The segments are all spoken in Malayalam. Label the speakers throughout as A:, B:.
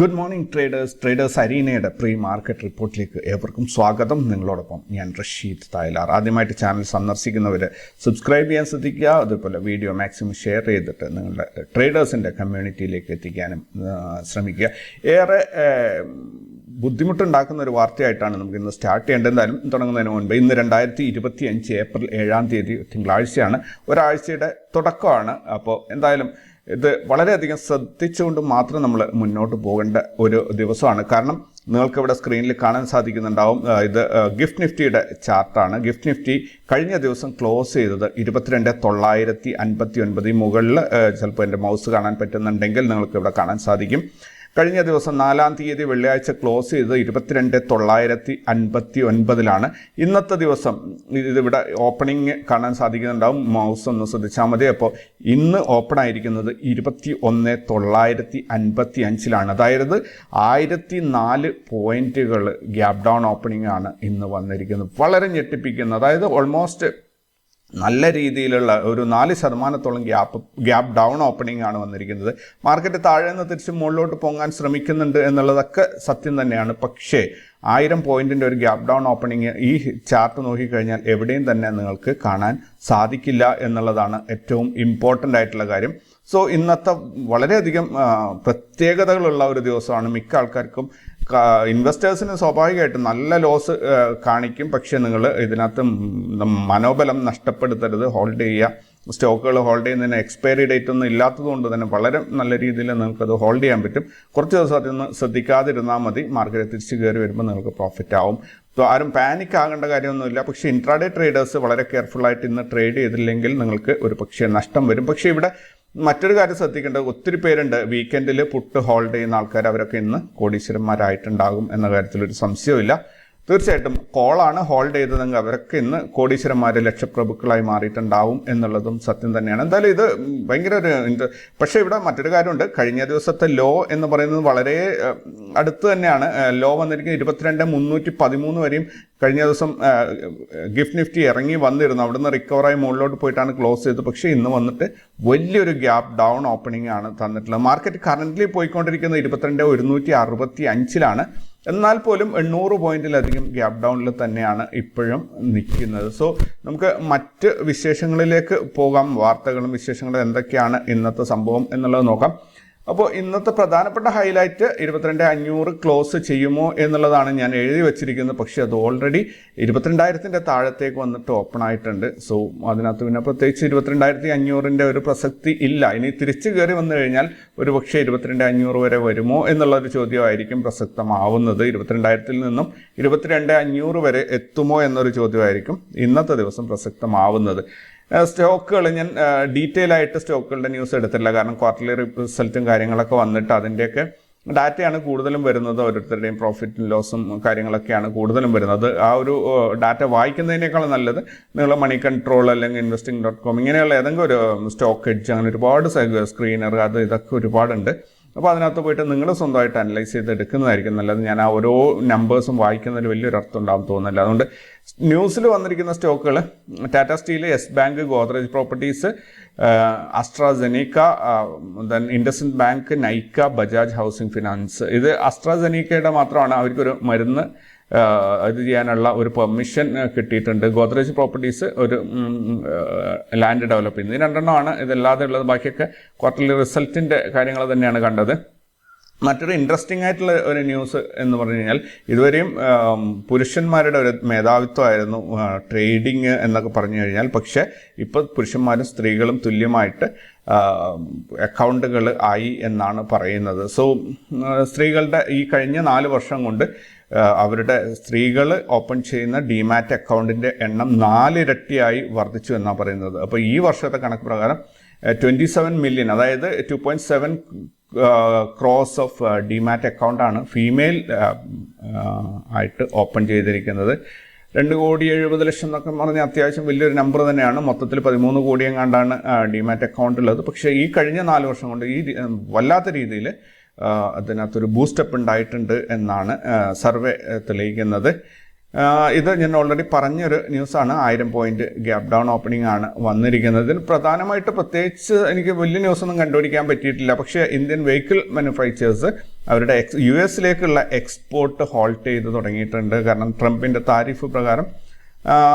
A: ഗുഡ് മോർണിംഗ് ട്രേഡേഴ്സ് ട്രേഡേഴ്സ് അരീനയുടെ പ്രീ മാർക്കറ്റ് റിപ്പോർട്ടിലേക്ക് ഏവർക്കും സ്വാഗതം. നിങ്ങളോടൊപ്പം ഞാൻ റഷീദ് തായ്ലാർ. ആദ്യമായിട്ട് ചാനൽ സന്ദർശിക്കുന്നവർ സബ്സ്ക്രൈബ് ചെയ്യാൻ ശ്രദ്ധിക്കുക. അതുപോലെ വീഡിയോ മാക്സിമം ഷെയർ ചെയ്തിട്ട് നിങ്ങളുടെ ട്രേഡേഴ്സിന്റെ കമ്മ്യൂണിറ്റിയിലേക്ക് എത്തിക്കാനും ശ്രമിക്കുക. ഏറെ ബുദ്ധിമുട്ടുണ്ടാക്കുന്ന ഒരു വാർത്തയായിട്ടാണ് നമുക്ക് ഇന്ന് സ്റ്റാർട്ട് ചെയ്യേണ്ടത്. എന്തായാലും തുടങ്ങുന്നതിന് മുൻപ് ഇന്ന് രണ്ടായിരത്തി ഇരുപത്തി അഞ്ച് ഏപ്രിൽ ഏഴാം തീയതി തിങ്കളാഴ്ചയാണ്. ഒരാഴ്ചയുടെ തുടക്കമാണ്. അപ്പോൾ എന്തായാലും ഇത് വളരെയധികം ശ്രദ്ധിച്ചുകൊണ്ട് മാത്രം നമ്മൾ മുന്നോട്ട് പോകേണ്ട ഒരു ദിവസമാണ്. കാരണം നിങ്ങൾക്ക് ഇവിടെ സ്ക്രീനിൽ കാണാൻ സാധിക്കുന്നുണ്ടാവും ഇത് ഗിഫ്റ്റ് നിഫ്റ്റിയുടെ ചാർട്ടാണ്. ഗിഫ്റ്റ് നിഫ്റ്റി കഴിഞ്ഞ ദിവസം ക്ലോസ് ചെയ്തത് ഇരുപത്തിരണ്ട് തൊള്ളായിരത്തി അൻപത്തി ഒൻപത് മുകളിൽ ചിലപ്പോൾ എന്റെ മൗസ് കാണാൻ പറ്റുന്നുണ്ടെങ്കിൽ നിങ്ങൾക്ക് ഇവിടെ കാണാൻ സാധിക്കും. കഴിഞ്ഞ ദിവസം നാലാം തീയതി വെള്ളിയാഴ്ച ക്ലോസ് ചെയ്തത് ഇരുപത്തിരണ്ട് തൊള്ളായിരത്തി അൻപത്തി ഒൻപതിലാണ് ഇന്നത്തെ ദിവസം ഇതിവിടെ ഓപ്പണിംഗ് കാണാൻ സാധിക്കുന്നുണ്ടാവും. മൗസ് ഒന്ന് ശ്രദ്ധിച്ചാൽ മതി. അപ്പോൾ ഇന്ന് ഓപ്പൺ ആയിരിക്കുന്നത് ഇരുപത്തി ഒന്ന് തൊള്ളായിരത്തി അൻപത്തി അഞ്ചിലാണ് അതായത് ആയിരത്തി നാല് പോയിന്റുകൾ ഗ്യാപ് ഡൗൺ ഓപ്പണിംഗ് ആണ് ഇന്ന് വന്നിരിക്കുന്നത്. വളരെ ഞെട്ടിപ്പിക്കുന്നത് അതായത് ഓൾമോസ്റ്റ് നല്ല രീതിയിലുള്ള ഒരു നാല് ശതമാനത്തോളം ഗ്യാപ്പ് ഗ്യാപ്പ് ഡൗൺ ഓപ്പണിംഗ് ആണ് വന്നിരിക്കുന്നത്. മാർക്കറ്റ് താഴെ നിന്ന് തിരിച്ച് മുകളിലോട്ട് പൊങ്ങാൻ ശ്രമിക്കുന്നുണ്ട് എന്നുള്ളതൊക്കെ സത്യം തന്നെയാണ്. പക്ഷേ ആയിരം പോയിന്റിന്റെ ഒരു ഗ്യാപ്പ് ഡൗൺ ഓപ്പണിംഗ് ഈ ചാർട്ട് നോക്കിക്കഴിഞ്ഞാൽ എവിടെയും തന്നെ നിങ്ങൾക്ക് കാണാൻ സാധിക്കില്ല എന്നുള്ളതാണ് ഏറ്റവും ഇമ്പോർട്ടന്റ് ആയിട്ടുള്ള കാര്യം. സോ ഇന്നത്തെ വളരെയധികം പ്രത്യേകതകളുള്ള ഒരു ദിവസമാണ് മിക്ക ആൾക്കാർക്കും ഇൻവെസ്റ്റേഴ്സിന് സ്വാഭാവികമായിട്ടും നല്ല ലോസ് കാണിക്കും. പക്ഷേ നിങ്ങൾ ഇതിനകത്ത് മനോബലം നഷ്ടപ്പെടുത്തരുത്. ഹോൾഡ് ചെയ്യുക. സ്റ്റോക്കുകൾ ഹോൾഡ് ചെയ്യുന്നതിന് എക്സ്പയറി ഡേറ്റ് ഒന്നും ഇല്ലാത്തതുകൊണ്ട് തന്നെ വളരെ നല്ല രീതിയിൽ നിങ്ങൾക്കത് ഹോൾഡ് ചെയ്യാൻ പറ്റും. കുറച്ച് ദിവസം അതൊന്ന് ശ്രദ്ധിക്കാതിരുന്നാൽ മതി. മാർക്കറ്റ് തിരിച്ച് കയറി വരുമ്പോൾ നിങ്ങൾക്ക് പ്രോഫിറ്റ് ആവും. സോ ആരും പാനിക് ആകേണ്ട കാര്യമൊന്നുമില്ല. പക്ഷേ ഇൻട്രാഡേ ട്രേഡേഴ്സ് വളരെ കെയർഫുള്ളായിട്ട് ഇന്ന് ട്രേഡ് ചെയ്തില്ലെങ്കിൽ നിങ്ങൾക്ക് ഒരു പക്ഷേ നഷ്ടം വരും. പക്ഷേ ഇവിടെ മറ്റൊരു കാര്യം ശ്രദ്ധിക്കേണ്ടത് ഒത്തിരി പേരുണ്ട് വീക്കെൻഡിൽ പുട്ട് ഹോൾഡ് ചെയ്യുന്ന ആൾക്കാർ അവരൊക്കെ ഇന്ന് കോടീശ്വരന്മാരായിട്ടുണ്ടാകും എന്ന കാര്യത്തിൽ കാര്യത്തിലൊരു സംശയമില്ല തീർച്ചയായിട്ടും കോളാണ് ഹോൾഡ് ചെയ്തതെങ്കിൽ അവരൊക്കെ ഇന്ന് കോടീശ്വരന്മാർ ലക്ഷപ്രഭുക്കളായി മാറിയിട്ടുണ്ടാവും എന്നുള്ളതും സത്യം തന്നെയാണ്. എന്തായാലും ഇത് ഭയങ്കര ഒരു പക്ഷേ ഇവിടെ മറ്റൊരു കാര്യമുണ്ട്. കഴിഞ്ഞ ദിവസത്തെ ലോ എന്ന് പറയുന്നത് വളരെ അടുത്ത് തന്നെയാണ്. ലോ വന്നിരിക്കുന്നത് ഇരുപത്തിരണ്ട് മുന്നൂറ്റി പതിമൂന്ന് വരെയും കഴിഞ്ഞ ദിവസം ഗിഫ്റ്റ് നിഫ്റ്റി ഇറങ്ങി വന്നിരുന്നു. അവിടുന്ന് റിക്കവറായി മുകളിലോട്ട് പോയിട്ടാണ് ക്ലോസ് ചെയ്തത്. പക്ഷേ ഇന്ന് വന്നിട്ട് വലിയൊരു ഗ്യാപ്പ് ഡൗൺ ഓപ്പണിംഗ് ആണ് തന്നിട്ടുള്ളത്. മാർക്കറ്റ് കറന്റ്ലി പോയിക്കൊണ്ടിരിക്കുന്നത് ഇരുപത്തിരണ്ട് ഒരുന്നൂറ്റി അറുപത്തി അഞ്ചിലാണ് എന്നാൽ പോലും എണ്ണൂറ് പോയിന്റിലധികം ഗ്യാപ് ഡൗണിൽ തന്നെയാണ് ഇപ്പോഴും നിൽക്കുന്നത്. സോ നമുക്ക് മറ്റ് വിശേഷങ്ങളിലേക്ക് പോകാം. വാർത്തകളും വിശേഷങ്ങളും എന്തൊക്കെയാണ് ഇന്നത്തെ സംഭവം എന്നുള്ളത് നോക്കാം. അപ്പോൾ ഇന്നത്തെ പ്രധാനപ്പെട്ട ഹൈലൈറ്റ് ഇരുപത്തിരണ്ട് അഞ്ഞൂറ് ക്ലോസ് ചെയ്യുമോ എന്നുള്ളതാണ് ഞാൻ എഴുതി വെച്ചിരിക്കുന്നത്. പക്ഷേ അത് ഓൾറെഡി ഇരുപത്തിരണ്ടായിരത്തിന്റെ താഴത്തേക്ക് വന്നിട്ട് ഓപ്പൺ ആയിട്ടുണ്ട്. സോ അതിനകത്ത് പിന്നെ പ്രത്യേകിച്ച് ഇരുപത്തിരണ്ടായിരത്തി അഞ്ഞൂറിന്റെ ഒരു പ്രസക്തി ഇല്ല. ഇനി തിരിച്ചു കയറി വന്നു കഴിഞ്ഞാൽ ഒരു പക്ഷേ ഇരുപത്തിരണ്ട് അഞ്ഞൂറ് വരെ വരുമോ എന്നുള്ളൊരു ചോദ്യമായിരിക്കും പ്രസക്തമാവുന്നത്. ഇരുപത്തിരണ്ടായിരത്തിൽ നിന്നും ഇരുപത്തിരണ്ട് അഞ്ഞൂറ് വരെ എത്തുമോ എന്നൊരു ചോദ്യമായിരിക്കും ഇന്നത്തെ ദിവസം പ്രസക്തമാവുന്നത്. സ്റ്റോക്കുകൾ ഞാൻ ഡീറ്റെയിൽ ആയിട്ട് സ്റ്റോക്കുകളുടെ ന്യൂസ് എടുത്തില്ല കാരണം ക്വാർട്ടർലി റിസൾട്ടും കാര്യങ്ങളൊക്കെ വന്നിട്ട് അതിന്റെയൊക്കെ ഡാറ്റയാണ് കൂടുതലും വരുന്നത്. ഓരോരുത്തരുടെയും പ്രോഫിറ്റും ലോസും കാര്യങ്ങളൊക്കെയാണ് കൂടുതലും വരുന്നത്. ആ ഒരു ഡാറ്റ വായിക്കുന്നതിനേക്കാൾ നല്ലത് നിങ്ങൾ മണി കൺട്രോൾ അല്ലെങ്കിൽ ഇൻവെസ്റ്റിംഗ് ഡോട്ട് കോം ഇങ്ങനെയുള്ള ഏതെങ്കിലും ഒരു സ്റ്റോക്ക് എഡ്ജ് അങ്ങനെ ഒരുപാട് സ്ക്രീനർ അത് ഇതൊക്കെ ഒരുപാടുണ്ട്. അപ്പോൾ അതിനകത്ത് പോയിട്ട് നിങ്ങൾ സ്വന്തമായിട്ട് അനലൈസ് ചെയ്ത് എടുക്കുന്നതായിരിക്കും നല്ലത്. ഞാൻ ആ ഓരോ നമ്പേഴ്സും വായിക്കുന്നതിൽ വലിയൊരു അർത്ഥം ഉണ്ടാകും തോന്നുന്നില്ല. അതുകൊണ്ട് ന്യൂസിൽ വന്നിരിക്കുന്ന സ്റ്റോക്കുകൾ Tata Steel Yes Bank Godrej Properties AstraZeneca then IndusInd Bank Nykaa Bajaj Housing Finance ഇത് അസ്ട്രാസെനിക്കയുടെ മാത്രമാണ്. അവർക്കൊരു മരുന്ന് ഇത് ചെയ്യാനുള്ള ഒരു പെർമിഷൻ കിട്ടിയിട്ടുണ്ട്. ഗോദ്രേജ് പ്രോപ്പർട്ടീസ് ഒരു ലാൻഡ് ഡെവലപ്പ് ചെയ്യുന്നത്. ഈ രണ്ടെണ്ണമാണ് ഇതല്ലാതെ ഉള്ളത് ബാക്കിയൊക്കെ ക്വാർട്ടർലി റിസൾട്ടിന്റെ കാര്യങ്ങൾ തന്നെയാണ് കണ്ടത്. മറ്റൊരു ഇൻട്രസ്റ്റിംഗ് ആയിട്ടുള്ള ഒരു ന്യൂസ് എന്ന് പറഞ്ഞു കഴിഞ്ഞാൽ ഇതുവരെയും പുരുഷന്മാരുടെ ഒരു മേധാവിത്വമായിരുന്നു ട്രേഡിങ് എന്നൊക്കെ പറഞ്ഞു കഴിഞ്ഞാൽ. പക്ഷേ ഇപ്പോൾ പുരുഷന്മാരും സ്ത്രീകളും തുല്യമായിട്ട് അക്കൗണ്ടുകൾ ആയി എന്നാണ് പറയുന്നത്. സോ സ്ത്രീകളുടെ ഈ കഴിഞ്ഞ നാല് വർഷം കൊണ്ട് അവരുടെ സ്ത്രീകൾ ഓപ്പൺ ചെയ്യുന്ന ഡിമാറ്റ് അക്കൗണ്ടിന്റെ എണ്ണം നാലിരട്ടിയായി വർദ്ധിച്ചു എന്നാണ് പറയുന്നത്. അപ്പോൾ ഈ വർഷത്തെ കണക്ക് പ്രകാരം ട്വന്റി സെവൻ മില്യൺ അതായത് two point seven crores of demat അക്കൗണ്ടാണ് female ആയിട്ട് ഓപ്പൺ ചെയ്തിരിക്കുന്നത്. രണ്ട് കോടി എഴുപത് ലക്ഷം എന്നൊക്കെ പറഞ്ഞാൽ അത്യാവശ്യം വലിയൊരു നമ്പർ തന്നെയാണ്. മൊത്തത്തിൽ പതിമൂന്ന് കോടിയും കണ്ടാണ് ഡിമാറ്റ് അക്കൗണ്ട് ഉള്ളത്. പക്ഷേ ഈ കഴിഞ്ഞ നാല് വർഷം കൊണ്ട് ഈ വല്ലാത്ത രീതിയിൽ അതിനകത്തൊരു ബൂസ്റ്റപ്പ് ഉണ്ടായിട്ടുണ്ട് എന്നാണ് സർവേ തെളിയിക്കുന്നത്. ഇത് ഞാൻ ഓൾറെഡി പറഞ്ഞൊരു ന്യൂസാണ്. ആയിരം പോയിന്റ് ഗ്യാപ് ഡൗൺ ഓപ്പണിംഗ് ആണ് വന്നിരിക്കുന്നത്. ഇതിൽ പ്രധാനമായിട്ട് പ്രത്യേകിച്ച് എനിക്ക് വലിയ ന്യൂസ് ഒന്നും കണ്ടുപിടിക്കാൻ പറ്റിയിട്ടില്ല. പക്ഷേ ഇന്ത്യൻ വെഹിക്കിൾ മാനുഫാക്ചേഴ്സ് അവരുടെ എക്സ് യു എസിലേക്കുള്ള എക്സ്പോർട്ട് ഹോൾട്ട് ചെയ്ത് തുടങ്ങിയിട്ടുണ്ട്. കാരണം ട്രംപിന്റെ താരിഫ് പ്രകാരം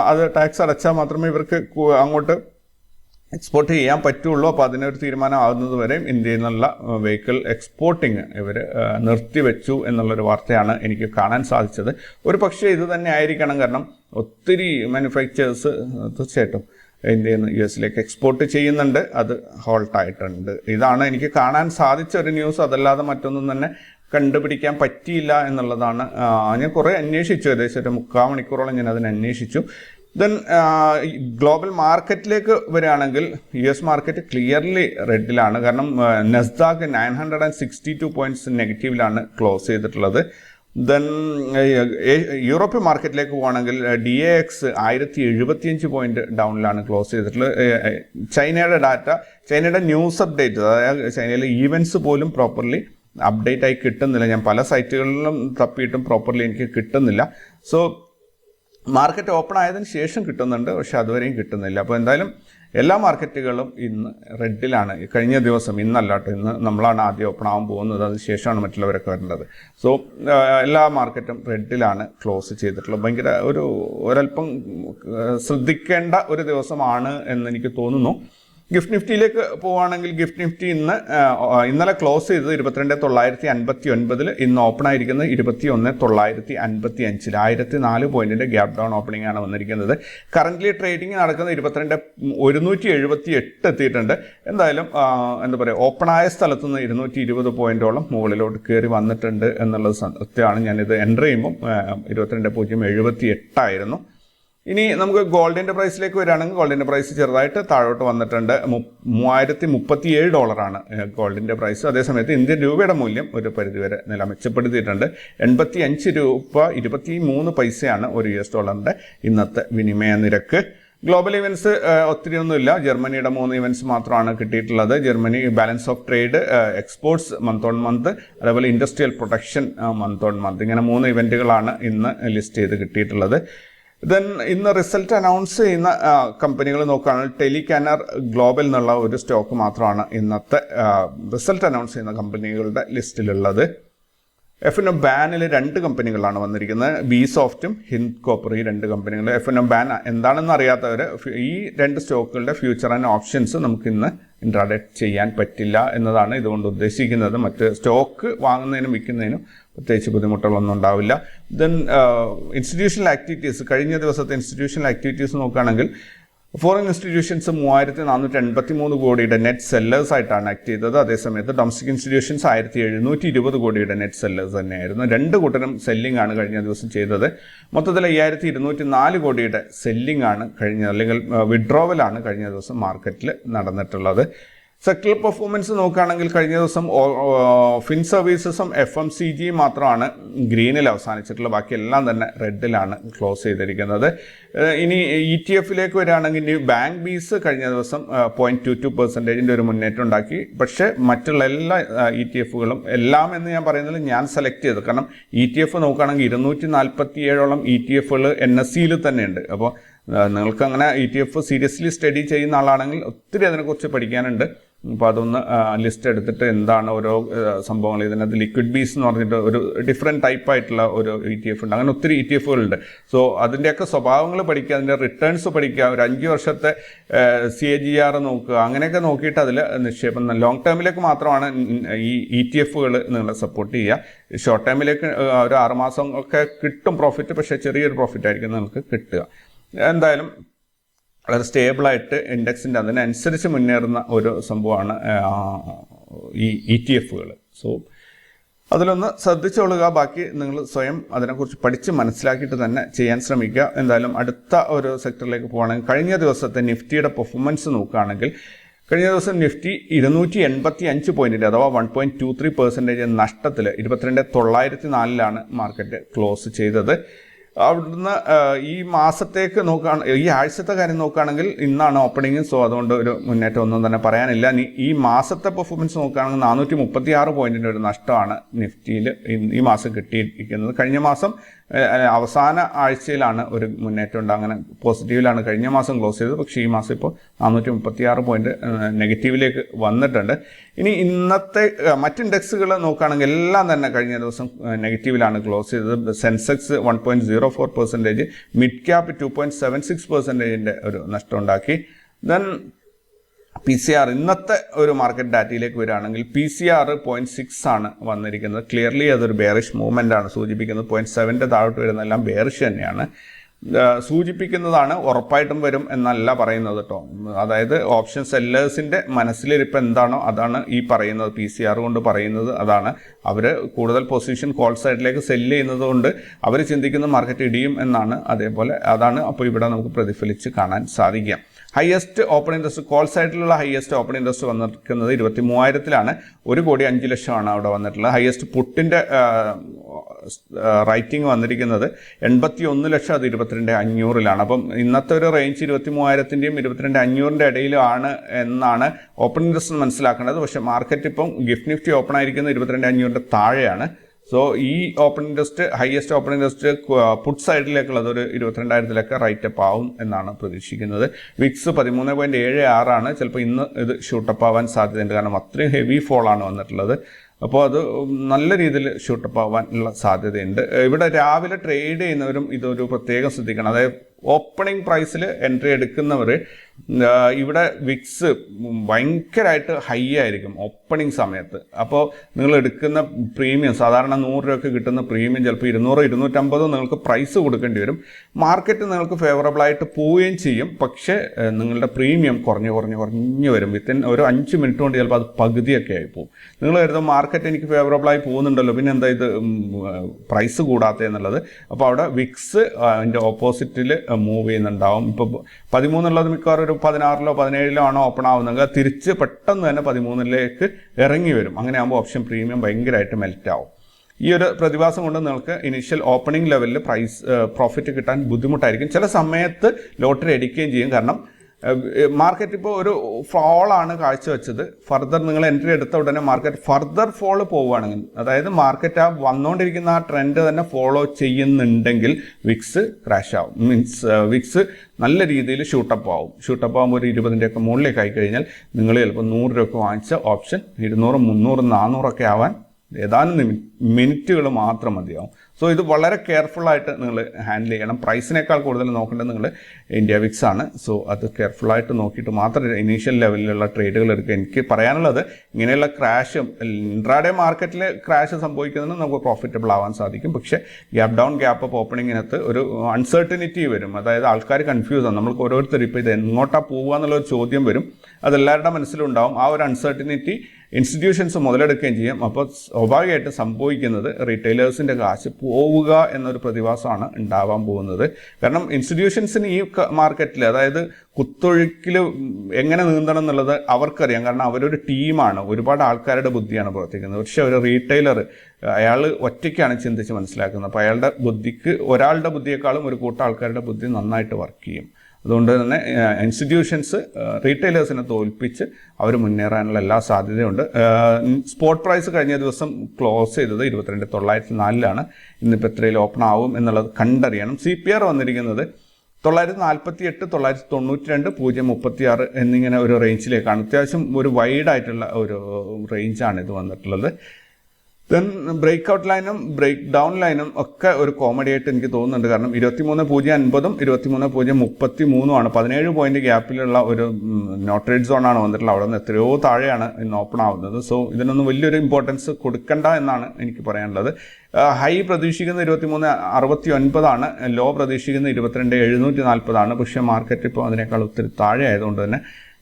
A: അത് ടാക്സ് അടച്ചാൽ മാത്രമേ ഇവർക്ക് അങ്ങോട്ട് എക്സ്പോർട്ട് ചെയ്യാൻ പറ്റുള്ളൂ. അപ്പോൾ അതിനൊരു തീരുമാനം ആകുന്നത് വരെയും ഇന്ത്യയിൽ നിന്നുള്ള വെഹിക്കിൾ എക്സ്പോർട്ടിങ് ഇവർ നിർത്തിവെച്ചു എന്നുള്ളൊരു വാർത്തയാണ് എനിക്ക് കാണാൻ സാധിച്ചത്. ഒരു പക്ഷേ ഇത് തന്നെ ആയിരിക്കണം. കാരണം ഒത്തിരി മാനുഫാക്ചേഴ്സ് തീർച്ചയായിട്ടും ഇന്ത്യയിൽ നിന്ന് യു എസിലേക്ക് എക്സ്പോർട്ട് ചെയ്യുന്നുണ്ട്. അത് ഹോൾട്ടായിട്ടുണ്ട് ഇതാണ് എനിക്ക് കാണാൻ സാധിച്ച ഒരു ന്യൂസ് അതല്ലാതെ മറ്റൊന്നും തന്നെ കണ്ടുപിടിക്കാൻ പറ്റിയില്ല എന്നുള്ളതാണ്. ഞാൻ കുറേ അന്വേഷിച്ചു. ഏകദേശം ഒരു മുക്കാൽ മണിക്കൂറോളം ഞാൻ അതിന് അന്വേഷിച്ചു. ദെൻ ഗ്ലോബൽ മാർക്കറ്റിലേക്ക് വരികയാണെങ്കിൽ യു എസ് മാർക്കറ്റ് ക്ലിയർലി റെഡിലാണ് കാരണം Nasdaq nine hundred and sixty two points നെഗറ്റീവിലാണ് close ചെയ്തിട്ടുള്ളത് ദെൻ യൂറോപ്യൻ മാർക്കറ്റിലേക്ക് പോകുകയാണെങ്കിൽ ഡി എ എക്സ് ആയിരത്തി എഴുപത്തിയഞ്ച് പോയിന്റ് ഡൗണിലാണ് ക്ലോസ് ചെയ്തിട്ടുള്ളത്. ചൈനയുടെ ഡാറ്റ ചൈനയുടെ ന്യൂസ് അപ്ഡേറ്റ് അതായത് ചൈനയിലെ ഈവൻസ് പോലും പ്രോപ്പർലി അപ്ഡേറ്റ് ആയി കിട്ടുന്നില്ല. ഞാൻ പല സൈറ്റുകളിലും തപ്പിയിട്ടും പ്രോപ്പർലി എനിക്ക് കിട്ടുന്നില്ല. സോ മാർക്കറ്റ് ഓപ്പൺ ആയതിന് ശേഷം കിട്ടുന്നുണ്ട് പക്ഷെ അതുവരെയും കിട്ടുന്നില്ല. അപ്പോൾ എന്തായാലും എല്ലാ മാർക്കറ്റുകളും ഇന്ന് റെഡിലാണ്. കഴിഞ്ഞ ദിവസം ഇന്നല്ല കേട്ടോ ഇന്ന് നമ്മളാണ് ആദ്യം ഓപ്പൺ ആകാൻ പോകുന്നത്. അതിന് ശേഷമാണ് മറ്റുള്ളവരൊക്കെ വരേണ്ടത്. സോ എല്ലാ മാർക്കറ്റും റെഡിലാണ് ക്ലോസ് ചെയ്തിട്ടുള്ളത്. ഭയങ്കര ഒരു ഒരല്പം ശ്രദ്ധിക്കേണ്ട ഒരു ദിവസമാണ് എന്ന് എനിക്ക് തോന്നുന്നു. ഗിഫ്റ്റ് നിഫ്റ്റിയിലേക്ക് പോവുകയാണെങ്കിൽ ഗിഫ്റ്റ് നിഫ്റ്റി ഇന്ന് ഇന്നലെ ക്ലോസ് ചെയ്തത് ഇരുപത്തിരണ്ട് തൊള്ളായിരത്തി അൻപത്തി ഒൻപതിൽ ഇന്ന് ഓപ്പൺ ആയിരിക്കുന്നത് ഇരുപത്തി ഒന്ന് തൊള്ളായിരത്തി അൻപത്തി അഞ്ചിൽ ആയിരത്തി നാല് പോയിന്റിന്റെ ഗ്യാപ് ഡൗൺ ഓപ്പണിംഗ് ആണ് വന്നിരിക്കുന്നത്. കറന്റ്ലി ട്രേഡിംഗ് നടക്കുന്നത് ഇരുപത്തിരണ്ട് ഒരുന്നൂറ്റി എഴുപത്തി എട്ട് എത്തിയിട്ടുണ്ട്. എന്തായാലും എന്താ പറയുക ഓപ്പൺ ആയ സ്ഥലത്ത് നിന്ന് ഇരുന്നൂറ്റി ഇരുപത് പോയിന്റോളം മുകളിലോട്ട് കയറി വന്നിട്ടുണ്ട് എന്നുള്ളത് സത്യമാണ്. ഞാനിത് എന്റർ ചെയ്യുമ്പോൾ ഇരുപത്തിരണ്ട് പൂജ്യം എഴുപത്തി എട്ടായിരുന്നു ഇനി നമുക്ക് ഗോൾഡിന്റെ പ്രൈസിലേക്ക് വരികയാണെങ്കിൽ ഗോൾഡിന്റെ പ്രൈസ് ചെറുതായിട്ട് താഴോട്ട് വന്നിട്ടുണ്ട്. മൂവായിരത്തി മുപ്പത്തിയേഴ് ഡോളറാണ് ഗോൾഡിന്റെ പ്രൈസ്. അതേസമയത്ത് ഇന്ത്യൻ രൂപയുടെ മൂല്യം ഒരു പരിധിവരെ നില മെച്ചപ്പെടുത്തിയിട്ടുണ്ട്. എൺപത്തി അഞ്ച് രൂപ ഇരുപത്തി മൂന്ന് പൈസയാണ് ഒരു യു എസ് ഡോളറിന്റെ ഇന്നത്തെ വിനിമയ നിരക്ക്. ഗ്ലോബൽ ഇവൻസ് ഒത്തിരി ഒന്നുമില്ല ജർമ്മനിയുടെ മൂന്ന് ഇവൻസ് മാത്രമാണ് കിട്ടിയിട്ടുള്ളത്. Germany balance of trade exports month on month അതേപോലെ industrial protection month on month. ഇങ്ങനെ മൂന്ന് ഇവന്റുകളാണ് ഇന്ന് ലിസ്റ്റ് ചെയ്ത് കിട്ടിയിട്ടുള്ളത്. ദെൻ ഇന്ന് റിസൾട്ട് അനൗൺസ് ചെയ്യുന്ന കമ്പനികൾ നോക്കുകയാണെങ്കിൽ ടെലികാനർ ഗ്ലോബൽ എന്നുള്ള ഒരു സ്റ്റോക്ക് മാത്രമാണ് ഇന്നത്തെ റിസൾട്ട് അനൗൺസ് ചെയ്യുന്ന കമ്പനികളുടെ ലിസ്റ്റിലുള്ളത് എഫ് എൻ എം ബാനിൽ രണ്ട് കമ്പനികളാണ് വന്നിരിക്കുന്നത്. ബി സോഫ്റ്റും ഹിന്ദ് കോപ്പർ ഈ രണ്ട് കമ്പനികൾ എഫ് എൻ എം ബാൻ എന്താണെന്ന് അറിയാത്തവർ ഈ രണ്ട് സ്റ്റോക്കുകളുടെ ഫ്യൂച്ചർ ആൻഡ് ഓപ്ഷൻസ് നമുക്ക് ഇന്ന് ചെയ്യാൻ പറ്റില്ല എന്നതാണ് ഇതുകൊണ്ട് ഉദ്ദേശിക്കുന്നത്. മറ്റ് സ്റ്റോക്ക് വാങ്ങുന്നതിനും വിൽക്കുന്നതിനും പ്രത്യേകിച്ച് ബുദ്ധിമുട്ടുകളൊന്നും ഉണ്ടാവില്ല. ദെൻ ഇൻസ്റ്റിറ്റ്യൂഷണൽ ആക്ടിവിറ്റീസ് കഴിഞ്ഞ ദിവസത്തെ ഇൻസ്റ്റിറ്റ്യൂഷണൽ ആക്ടിവിറ്റീസ് നോക്കുകയാണെങ്കിൽ ഫോറിൻ ഇൻസ്റ്റിറ്റ്യൂഷൻസ് മൂവായിരത്തി നാനൂറ്റി എൺപത്തി മൂന്ന് കോടിയുടെ നെറ്റ് സെല്ലേഴ്സ് ആയിട്ടാണ് ആക്ട് ചെയ്തത്. അതേസമയത്ത് ഡൊമസ്റ്റിക് ഇൻസ്റ്റിറ്റ്യൂഷൻസ് ആയിരത്തി എഴുന്നൂറ്റി ഇരുപത് കോടിയുടെ നെറ്റ് സെല്ലേഴ്സ് തന്നെയായിരുന്നു. രണ്ട് കൂട്ടരും സെല്ലിംഗ് ആണ് കഴിഞ്ഞ ദിവസം ചെയ്തത്. മൊത്തത്തിൽ അയ്യായിരത്തി ഇരുന്നൂറ്റി നാല് കോടിയുടെ സെല്ലിംഗ് ആണ് കഴിഞ്ഞ അല്ലെങ്കിൽ വിഡ്രോവൽ ആണ് കഴിഞ്ഞ ദിവസം മാർക്കറ്റിൽ നടന്നിട്ടുള്ളത്. സെക്ടർ പെർഫോമൻസ് നോക്കുകയാണെങ്കിൽ കഴിഞ്ഞ ദിവസം ഫിൻ സർവീസസും എഫ് എം സി ജിയും മാത്രമാണ് ഗ്രീനിൽ അവസാനിച്ചിട്ടുള്ളത്. ബാക്കി എല്ലാം തന്നെ റെഡിലാണ് ക്ലോസ് ചെയ്തിരിക്കുന്നത്. ഇനി ഇ ടി എഫിലേക്ക് വരികയാണെങ്കിൽ ബാങ്ക് ബീസ് കഴിഞ്ഞ ദിവസം പോയിന്റ് ടു ടു പെർസെന്റേജിന്റെ ഒരു മുന്നേറ്റം ഉണ്ടാക്കി. പക്ഷേ മറ്റുള്ള എല്ലാ ഇ ടി എഫുകളും എല്ലാം എന്ന് ഞാൻ പറയുന്നത് ഞാൻ സെലക്ട് ചെയ്തു. കാരണം ഇ ടി എഫ് നോക്കുകയാണെങ്കിൽ ഇരുന്നൂറ്റി നാൽപ്പത്തി ഏഴോളം ഇ ടി എഫുകൾ എൻ എസ് സിയിൽ തന്നെയുണ്ട്. അപ്പോൾ നിങ്ങൾക്ക് അങ്ങനെ E T F seriously study ചെയ്യുന്ന ആളാണെങ്കിൽ ഒത്തിരി അതിനെക്കുറിച്ച് പഠിക്കാനുണ്ട്. അപ്പോൾ അതൊന്ന് ലിസ്റ്റ് എടുത്തിട്ട് എന്താണ് ഓരോ സംഭവങ്ങൾ. ഇതിനകത്ത് ലിക്വിഡ് ബീസ് എന്ന് പറഞ്ഞിട്ട് ഒരു ഡിഫറെന്റ് ടൈപ്പ് ആയിട്ടുള്ള ഒരു ഇ ടി എഫ് ഉണ്ട്. അങ്ങനെ ഒത്തിരി ഇ ടി എഫുകളുണ്ട് സോ അതിന്റെയൊക്കെ സ്വഭാവങ്ങൾ പഠിക്കുക അതിന്റെ റിട്ടേൺസ് പഠിക്കുക ഒരു അഞ്ച് വർഷത്തെ സി എ ജി ആർ നോക്കുക അങ്ങനെയൊക്കെ നോക്കിയിട്ട് അതിൽ നിക്ഷേപം. ലോങ് ടേമിലേക്ക് മാത്രമാണ് ഈ ഇ ടി എഫുകൾ നിങ്ങളെ സപ്പോർട്ട് ചെയ്യുക. ഷോർട്ട് ടൈമിലേക്ക് ഒരു ആറുമാസം ഒക്കെ കിട്ടും പ്രോഫിറ്റ് പക്ഷേ ചെറിയൊരു പ്രോഫിറ്റ് ആയിരിക്കും നിങ്ങൾക്ക് കിട്ടുക. എന്തായാലും വളരെ സ്റ്റേബിളായിട്ട് ഇൻഡെക്സിന്റെ അതിനനുസരിച്ച് മുന്നേറുന്ന ഒരു സംഭവമാണ് ഈ ഇ ടി എഫുകൾ സോ അതിലൊന്ന് ശ്രദ്ധിച്ചുകൊള്ളുക ബാക്കി നിങ്ങൾ സ്വയം അതിനെക്കുറിച്ച് പഠിച്ച് മനസ്സിലാക്കിയിട്ട് തന്നെ ചെയ്യാൻ ശ്രമിക്കുക. എന്തായാലും അടുത്ത ഒരു സെക്ടറിലേക്ക് പോകുകയാണെങ്കിൽ കഴിഞ്ഞ ദിവസത്തെ നിഫ്റ്റിയുടെ പെർഫോമൻസ് നോക്കുകയാണെങ്കിൽ കഴിഞ്ഞ ദിവസം നിഫ്റ്റി ഇരുന്നൂറ്റി എൺപത്തി അഞ്ച് പോയിന്റിന്റെ അഥവാ one point two three percentage നഷ്ടത്തിൽ ഇരുപത്തിരണ്ട് തൊള്ളായിരത്തി നാലിലാണ് മാർക്കറ്റ് ക്ലോസ് ചെയ്തത്. അവിടുന്ന് ഈ മാസത്തേക്ക് നോക്കുകയാണ് ഈ ആഴ്ചത്തെ കാര്യം നോക്കുകയാണെങ്കിൽ ഇന്നാണ് ഓപ്പണിംഗ് സോ അതുകൊണ്ട് ഒരു മുന്നേറ്റം ഒന്നും തന്നെ പറയാനില്ല. ഈ മാസത്തെ പെർഫോമൻസ് നോക്കുകയാണെങ്കിൽ നാനൂറ്റി മുപ്പത്തി ആറ് പോയിന്റിന്റെ ഒരു നഷ്ടമാണ് നിഫ്റ്റിയിൽ ഈ മാസം കിട്ടിയിരിക്കുന്നത്. കഴിഞ്ഞ മാസം അവസാന ആഴ്ചയിലാണ് ഒരു മുന്നേറ്റം ഉണ്ട്. അങ്ങനെ പോസിറ്റീവിലാണ് കഴിഞ്ഞ മാസം ക്ലോസ് ചെയ്തത്. പക്ഷേ ഈ മാസം ഇപ്പോൾ നാനൂറ്റി മുപ്പത്തി ആറ് പോയിന്റ് നെഗറ്റീവിലേക്ക് വന്നിട്ടുണ്ട്. ഇനി ഇന്നത്തെ മറ്റ് ഇൻഡെക്സുകൾ നോക്കുകയാണെങ്കിൽ എല്ലാം തന്നെ കഴിഞ്ഞ ദിവസം നെഗറ്റീവിലാണ് ക്ലോസ് ചെയ്തത്. Sensex one point zero four percentage mid cap two point seven six പെർസെന്റേജിന്റെ ഒരു നഷ്ടം ഉണ്ടാക്കി. ദെൻ പി സി ആർ ഇന്നത്തെ ഒരു മാർക്കറ്റ് ഡാറ്റയിലേക്ക് വരികയാണെങ്കിൽ P C R point six ആണ് വന്നിരിക്കുന്നത്. ക്ലിയർലി അതൊരു ബെയറിഷ് മൂവ്മെന്റ് ആണ് സൂചിപ്പിക്കുന്നത്. പോയിന്റ് സെവന്റെ താഴോട്ട് വരുന്നതെല്ലാം ബെയറിഷ് തന്നെയാണ്. സൂചിപ്പിക്കുന്നതാണ് ഉറപ്പായിട്ടും വരും എന്നല്ല പറയുന്നത് കേട്ടോ അതായത് ഓപ്ഷൻ സെല്ലേഴ്സിന്റെ മനസ്സിലിരിപ്പ് എന്താണോ അതാണ് ഈ പറയുന്നത് പി സി ആർ കൊണ്ട് പറയുന്നത് അതാണ്. അവർ കൂടുതൽ പൊസിഷൻ കോൾ സൈഡിലേക്ക് സെല്ല് ചെയ്യുന്നത് കൊണ്ട് അവർ ചിന്തിക്കുന്ന മാർക്കറ്റ് ഇടിയും എന്നാണ് അതേപോലെ അതാണ് അപ്പോൾ ഇവിടെ നമുക്ക് പ്രതിഫലിച്ച് കാണാൻ സാധിക്കുക. ഹയസ്റ്റ് ഓപ്പൺ ഇൻട്രസ്റ്റ് കോൾ സൈഡിലുള്ള ഹയസ്റ്റ് ഓപ്പൺ ഇൻട്രസ്റ്റ് വന്നിരിക്കുന്നത് ഇരുപത്തി മൂവായിരത്തിലാണ് ഒരു കോടി അഞ്ച് ലക്ഷമാണ് അവിടെ വന്നിട്ടുള്ളത്. ഹയസ്റ്റ് പുട്ടിന്റെ റൈറ്റിംഗ് വന്നിരിക്കുന്നത് എൺപത്തി ഒന്ന് ലക്ഷം അത് ഇരുപത്തിരണ്ട് അഞ്ഞൂറിലാണ്. അപ്പം ഇന്നത്തെ ഒരു റേഞ്ച് ഇരുപത്തി മൂവായിരത്തിന്റെയും ഇരുപത്തിരണ്ട് അഞ്ഞൂറിന്റെ ഇടയിലാണ് എന്നാണ് ഓപ്പൺ ഇൻട്രസ്റ്റ് മനസ്സിലാക്കേണ്ടത് പക്ഷേ മാർക്കറ്റ് ഇപ്പം ഗിഫ്റ്റ് നിഫ്റ്റി ഓപ്പൺ ആയിരിക്കുന്നത് ഇരുപത്തിരണ്ട് അഞ്ഞൂറിന്റെ താഴെയാണ്. സോ ഈ open interest highest open interest put സൈഡിലേക്കുള്ളത് ഒരു ഇരുപത്തിരണ്ടായിരത്തിലൊക്കെ റൈറ്റ് അപ്പ് ആവും എന്നാണ് പ്രതീക്ഷിക്കുന്നത്. വിക്സ് പതിമൂന്ന് പോയിന്റ് ഏഴ് ആറാണ്. ചിലപ്പോൾ ഇന്ന് ഇത് ഷൂട്ടപ്പ് ആവാൻ സാധ്യതയുണ്ട്. കാരണം അത്രയും ഹെവി ഫോളാണ് വന്നിട്ടുള്ളത്. അപ്പോൾ അത് നല്ല രീതിയിൽ ഷൂട്ടപ്പ് ആവാനുള്ള സാധ്യതയുണ്ട്. ഇവിടെ രാവിലെ ട്രേഡ് ചെയ്യുന്നവരും ഇതൊരു പ്രത്യേകം ശ്രദ്ധിക്കണം. അതായത് ഓപ്പണിംഗ് പ്രൈസിൽ എൻട്രി എടുക്കുന്നവർ ഇവിടെ വിക്സ് ഭയങ്കരമായിട്ട് ഹൈ ആയിരിക്കും ഓപ്പണിംഗ് സമയത്ത്. അപ്പോൾ നിങ്ങൾ എടുക്കുന്ന പ്രീമിയം സാധാരണ നൂറ് രൂപയ്ക്ക് കിട്ടുന്ന പ്രീമിയം ചിലപ്പോൾ ഇരുന്നൂറ് ഇരുന്നൂറ്റമ്പതോ നിങ്ങൾക്ക് പ്രൈസ് കൊടുക്കേണ്ടി വരും. മാർക്കറ്റ് നിങ്ങൾക്ക് ഫേവറബിളായിട്ട് പോവുകയും ചെയ്യും. പക്ഷേ നിങ്ങളുടെ പ്രീമിയം കുറഞ്ഞ് കുറഞ്ഞ് കുറഞ്ഞ് വരും. വിത്തിൻ ഒരു അഞ്ച് മിനിറ്റ് കൊണ്ട് ചിലപ്പോൾ അത് പകുതിയൊക്കെ ആയി പോകും നിങ്ങൾ കരുതും മാർക്കറ്റ് എനിക്ക് ഫേവറബിളായി പോകുന്നുണ്ടല്ലോ. പിന്നെ എന്താ ഇത്? പ്രൈസ് കൂടാത്ത എന്നുള്ളത്. അപ്പോൾ അവിടെ വിക്സ് അതിന്റെ ഓപ്പോസിറ്റിൽ മൂവ് ചെയ്യുന്നുണ്ടാവും. ഇപ്പോൾ പതിമൂന്നുള്ളത് മിക്കവാറും ഒരു പതിനാറിലോ പതിനേഴിലോ ആണോ ഓപ്പൺ ആവുന്നെങ്കിൽ തിരിച്ച് പെട്ടെന്ന് തന്നെ പതിമൂന്നിലേക്ക് ഇറങ്ങി വരും. അങ്ങനെ ആകുമ്പോൾ ഓപ്ഷൻ പ്രീമിയം ഭയങ്കരമായിട്ട് മെൽറ്റ് ആവും. ഈ ഒരു പ്രതിഭാസം കൊണ്ട് നിങ്ങൾക്ക് ഇനീഷ്യൽ ഓപ്പണിംഗ് ലെവലിൽ പ്രൈസ് പ്രോഫിറ്റ് കിട്ടാൻ ബുദ്ധിമുട്ടായിരിക്കും. ചില സമയത്ത് ലോട്ടറി അടിക്കുകയും ചെയ്യും. കാരണം മാർക്കറ്റ് ഇപ്പോൾ ഒരു ഫോളാണ് കാഴ്ചവെച്ചത്. ഫർദർ നിങ്ങൾ എൻട്രി എടുത്ത ഉടനെ മാർക്കറ്റ് ഫർദർ ഫോൾ പോവുകയാണെങ്കിൽ അതായത് മാർക്കറ്റ് ആ വന്നുകൊണ്ടിരിക്കുന്ന ആ ട്രെൻഡ് തന്നെ ഫോളോ ചെയ്യുന്നുണ്ടെങ്കിൽ വിക്സ് ക്രാഷ് ആവും. മീൻസ് വിക്സ് നല്ല രീതിയിൽ ഷൂട്ടപ്പ് ആവും. ഷൂട്ടപ്പ് ആകുമ്പോൾ ഒരു ഇരുപതിന്റെ ഒക്കെ മുകളിലേക്ക് ആയി കഴിഞ്ഞാൽ നിങ്ങൾ ചിലപ്പോൾ നൂറ് രൂപ വാങ്ങിച്ച ഓപ്ഷൻ ഇരുന്നൂറ് മുന്നൂറ് നാനൂറൊക്കെ ആവാൻ ഏതാനും മിനിറ്റുകൾ മാത്രം മതിയാവും. സോ ഇത് വളരെ കെയർഫുൾ ആയിട്ട് നിങ്ങൾ ഹാൻഡിൽ ചെയ്യണം. പ്രൈസിനേക്കാൾ കൂടുതൽ നോക്കേണ്ടത് നിങ്ങൾ ഇന്ത്യ വിക്സ് ആണ്. സോ അത് കെയർഫുൾ ആയിട്ട് നോക്കിയിട്ട് മാത്രം ഇനീഷ്യൽ ലെവലിലുള്ള ട്രേഡുകൾ എടുക്കുക. എനിക്ക് പറയാനുള്ളത് ഇങ്ങനെയുള്ള ക്രാഷ് ഇൻട്രാഡേ മാർക്കറ്റിൽ ക്രാഷ് സംഭവിക്കുന്നതിന് നമുക്ക് പ്രോഫിറ്റബിൾ ആവാൻ സാധിക്കും. പക്ഷേ ഗ്യാപ്പ് ഡൗൺ ഗ്യാപ്പ് അപ്പ് ഓപ്പണിങ്ങിനകത്ത് ഒരു അൺസർട്ടനിറ്റി വരും. അതായത് ആൾക്കാർ കൺഫ്യൂസ് ആണ്. നമ്മൾക്ക് ഓരോരുത്തർ ഇപ്പോൾ ഇത് എങ്ങോട്ടാണ് പോകുക എന്നുള്ള ചോദ്യം വരും. അതെല്ലാവരുടെ മനസ്സിലുണ്ടാവും. ആ ഒരു അൺസർട്ടനിറ്റി ഇൻസ്റ്റിറ്റ്യൂഷൻസ് മുതലെടുക്കുകയും ചെയ്യും. അപ്പോൾ സ്വാഭാവികമായിട്ട് സംഭവിക്കുന്നത് റീറ്റെയിലേഴ്സിന്റെ കാശ് പോവുക എന്നൊരു പ്രതിഭാസമാണ് ഉണ്ടാവാൻ പോകുന്നത്. കാരണം ഇൻസ്റ്റിറ്റ്യൂഷൻസിന് ഈ മാർക്കറ്റിൽ അതായത് കുത്തൊഴുക്കിൽ എങ്ങനെ നീന്തണം എന്നുള്ളത് അവർക്കറിയാം. കാരണം അവരൊരു ടീമാണ്. ഒരുപാട് ആൾക്കാരുടെ ബുദ്ധിയാണ് പ്രവർത്തിക്കുന്നത്. പക്ഷേ ഒരു റീറ്റെയിലർ അയാൾ ഒറ്റയ്ക്കാണ് ചിന്തിച്ച് മനസ്സിലാക്കുന്നത്. അപ്പോൾ അയാളുടെ ബുദ്ധിക്ക് ഒരാളുടെ ബുദ്ധിയേക്കാളും ഒരു കൂട്ടം ആൾക്കാരുടെ ബുദ്ധി നന്നായിട്ട് വർക്ക് ചെയ്യും. അതുകൊണ്ട് തന്നെ ഇൻസ്റ്റിറ്റ്യൂഷൻസ് റീറ്റെയിലേഴ്സിനെ തോൽപ്പിച്ച് അവർ മുന്നേറാനുള്ള എല്ലാ സാധ്യതയുണ്ട്. സ്പോട്ട് പ്രൈസ് കഴിഞ്ഞ ദിവസം ക്ലോസ് ചെയ്തത് ഇരുപത്തിരണ്ട് തൊള്ളായിരത്തി നാലിലാണ് ഇന്നിപ്പോൾ എത്രയിൽ ഓപ്പൺ ആവും എന്നുള്ളത് കണ്ടറിയണം. സി പി ആർ വന്നിരിക്കുന്നത് തൊള്ളായിരത്തി നാൽപ്പത്തി എട്ട് തൊള്ളായിരത്തി തൊണ്ണൂറ്റി രണ്ട് പൂജ്യം മുപ്പത്തി ആറ് എന്നിങ്ങനെ ഒരു റേഞ്ചിലേക്കാണ് അത്യാവശ്യം ഒരു വൈഡായിട്ടുള്ള ഒരു റേഞ്ചാണ് ഇത് വന്നിട്ടുള്ളത്. ദെൻ ബ്രേക്ക് ഔട്ട് ലൈനും ബ്രേക്ക് ഡൗൺ ലൈനും ഒക്കെ ഒരു കോമഡി ആയിട്ട് എനിക്ക് തോന്നുന്നുണ്ട്. കാരണം ഇരുപത്തിമൂന്ന് പൂജ്യം അൻപതും ഇരുപത്തിമൂന്ന് പൂജ്യം മുപ്പത്തി മൂന്നുമാണ് പതിനേഴ് പോയിന്റ് ഗ്യാപ്പിലുള്ള ഒരു നോട്ടറേഡ് സോണാണ് വന്നിട്ടുള്ളത്. അവിടെ നിന്ന് എത്രയോ താഴെയാണ് ഇന്ന് ഓപ്പൺ ആവുന്നത്. സോ ഇതിനൊന്നും വലിയൊരു ഇമ്പോർട്ടൻസ് കൊടുക്കണ്ട എന്നാണ് എനിക്ക് പറയാനുള്ളത്. ഹൈ പ്രതീക്ഷിക്കുന്ന ഇരുപത്തിമൂന്ന് അറുപത്തി ഒൻപതാണ് ലോ പ്രതീക്ഷിക്കുന്ന ഇരുപത്തിരണ്ട് എഴുന്നൂറ്റി നാൽപ്പതാണ് പക്ഷേ മാർക്കറ്റ് ഇപ്പോൾ അതിനേക്കാൾ ഒത്തിരി താഴെ ആയതുകൊണ്ട് തന്നെ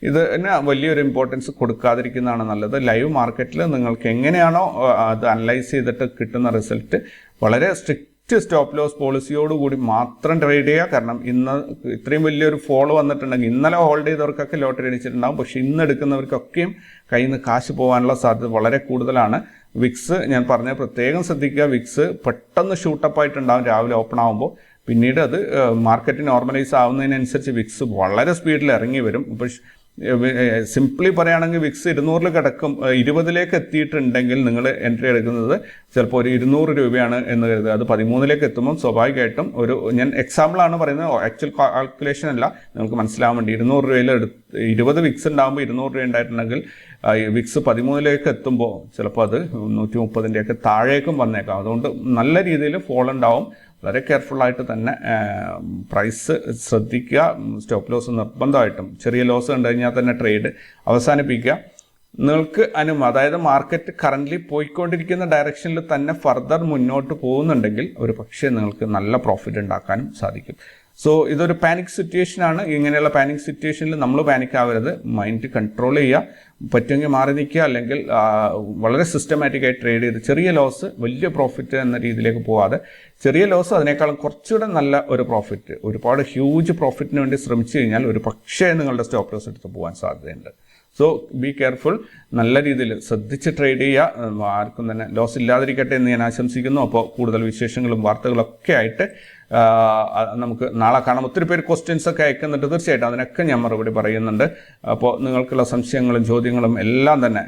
A: ഇത് വലിയൊരു ഇമ്പോർട്ടൻസ് കൊടുക്കാതിരിക്കുന്നതാണ് നല്ലത്. ലൈവ് മാർക്കറ്റിൽ നിങ്ങൾക്ക് എങ്ങനെയാണോ അത് അനലൈസ് ചെയ്തിട്ട് കിട്ടുന്ന റിസൾട്ട് വളരെ സ്ട്രിക്റ്റ് സ്റ്റോപ്പ് ലോസ് പോളിസിയോടുകൂടി മാത്രം ട്രേഡ് ചെയ്യുക. കാരണം ഇന്ന് ഇത്രയും വലിയൊരു ഫോൾ വന്നിട്ടുണ്ടെങ്കിൽ ഇന്നലെ ഹോൾഡ് ചെയ്തവർക്കൊക്കെ ലോട്ടറി അടിച്ചിട്ടുണ്ടാകും പക്ഷേ ഇന്ന് എടുക്കുന്നവർക്കൊക്കെയും കയ്യിൽ നിന്ന് കാശ് പോകാനുള്ള സാധ്യത വളരെ കൂടുതലാണ്. വിക്സ് ഞാൻ പറഞ്ഞ പ്രത്യേകം ശ്രദ്ധിക്കുക. വിക്സ് പെട്ടെന്ന് ഷൂട്ടപ്പ് ആയിട്ടുണ്ടാകും രാവിലെ ഓപ്പൺ ആകുമ്പോൾ പിന്നീട് അത് മാർക്കറ്റ് നോർമലൈസ് ആവുന്നതിനനുസരിച്ച് വിക്സ് വളരെ സ്പീഡിൽ ഇറങ്ങി വരും. ഇപ്പോൾ സിംപ്ലി പറയുകയാണെങ്കിൽ വിക്സ് ഇരുന്നൂറിൽ കിടക്കും. ഇരുപതിലേക്ക് എത്തിയിട്ടുണ്ടെങ്കിൽ നിങ്ങൾ എൻട്രി എടുക്കുന്നത് ചിലപ്പോൾ ഒരു ഇരുന്നൂറ് രൂപയാണ് എന്ന് കരുതുക. അത് പതിമൂന്നിലേക്ക് എത്തുമ്പോൾ സ്വാഭാവികമായിട്ടും ഒരു ഞാൻ എക്സാമ്പിളാണ് പറയുന്നത്. ആക്ച്വൽ കാൽക്കുലേഷൻ അല്ല. നിങ്ങൾക്ക് മനസ്സിലാവാൻ വേണ്ടി ഇരുന്നൂറ് രൂപയിൽ എടുത്ത് ഇരുപത് വിക്സ് ഉണ്ടാകുമ്പോൾ ഇരുന്നൂറ് രൂപ ഉണ്ടായിട്ടുണ്ടെങ്കിൽ വിക്സ് പതിമൂന്നിലേക്ക് എത്തുമ്പോൾ ചിലപ്പോൾ അത് നൂറ്റി മുപ്പതിന്റെയൊക്കെ താഴേക്കും വന്നേക്കാം. അതുകൊണ്ട് നല്ല രീതിയിൽ ഫോൾ ഉണ്ടാവും. വളരെ കെയർഫുള്ളായിട്ട് തന്നെ പ്രൈസ് ശ്രദ്ധിക്കുക സ്റ്റോപ്പ് ലോസ് നിർബന്ധമായിട്ടും. ചെറിയ ലോസ് കണ്ടു കഴിഞ്ഞാൽ തന്നെ ട്രേഡ് അവസാനിപ്പിക്കുക. നിങ്ങൾക്ക് അനുമ അതായത് മാർക്കറ്റ് കറന്റ്ലി പോയിക്കൊണ്ടിരിക്കുന്ന ഡയറക്ഷനിൽ തന്നെ ഫർദർ മുന്നോട്ട് പോകുന്നുണ്ടെങ്കിൽ ഒരു പക്ഷേ നിങ്ങൾക്ക് നല്ല പ്രോഫിറ്റ് ഉണ്ടാക്കാനും സാധിക്കും. സോ ഇതൊരു പാനിക് സിറ്റുവേഷൻ ആണ്. ഇങ്ങനെയുള്ള പാനിക് സിറ്റുവേഷനിൽ നമ്മൾ പാനിക് ആവരുത്. മൈൻഡ് കൺട്രോൾ ചെയ്യുക പറ്റുമെങ്കിൽ മാറി നിൽക്കുക. അല്ലെങ്കിൽ വളരെ സിസ്റ്റമാറ്റിക്കായി ട്രേഡ് ചെയ്ത് ചെറിയ ലോസ് വലിയ പ്രോഫിറ്റ് എന്ന രീതിയിലേക്ക് പോവാതെ ചെറിയ ലോസ് അതിനേക്കാളും കുറച്ചുകൂടെ നല്ല ഒരു പ്രോഫിറ്റ് ഒരുപാട് ഹ്യൂജ് പ്രോഫിറ്റിന് വേണ്ടി ശ്രമിച്ചു കഴിഞ്ഞാൽ ഒരു പക്ഷേ നിങ്ങളുടെ സ്റ്റോപ്പ് ലോസ് എടുത്ത് പോകാൻ സാധ്യതയുണ്ട്. സോ ബി കെയർഫുൾ നല്ല രീതിയിൽ ശ്രദ്ധിച്ച് ട്രേഡ് ചെയ്യുക ആർക്കും തന്നെ ലോസ് ഇല്ലാതിരിക്കട്ടെ എന്ന് ഞാൻ ആശംസിക്കുന്നു. അപ്പോൾ കൂടുതൽ വിശേഷങ്ങളും വാർത്തകളൊക്കെ ആയിട്ട് നമുക്ക് നാളെ കാണാം. ഒത്തിരി പേര് ക്വസ്റ്റ്യൻസ് ഒക്കെ അയക്കുന്നുണ്ട്. തീർച്ചയായിട്ടും അതിനൊക്കെ ഞാൻ മറുപടി പറയുന്നുണ്ട്. അപ്പോൾ നിങ്ങൾക്കുള്ള സംശയങ്ങളും ചോദ്യങ്ങളും എല്ലാം തന്നെ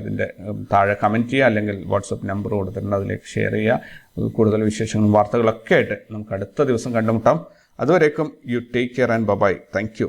A: ഇതിന്റെ താഴെ കമന്റ് ചെയ്യുക അല്ലെങ്കിൽ വാട്സപ്പ് നമ്പർ കൊടുത്തിട്ടുണ്ട്. അതിലേക്ക് ഷെയർ ചെയ്യുക. കൂടുതൽ വിശേഷങ്ങളും വാർത്തകളൊക്കെ ആയിട്ട് നമുക്ക് അടുത്ത ദിവസം കണ്ടുമുട്ടാം. അതുവരേക്കും you take care and bye bye thank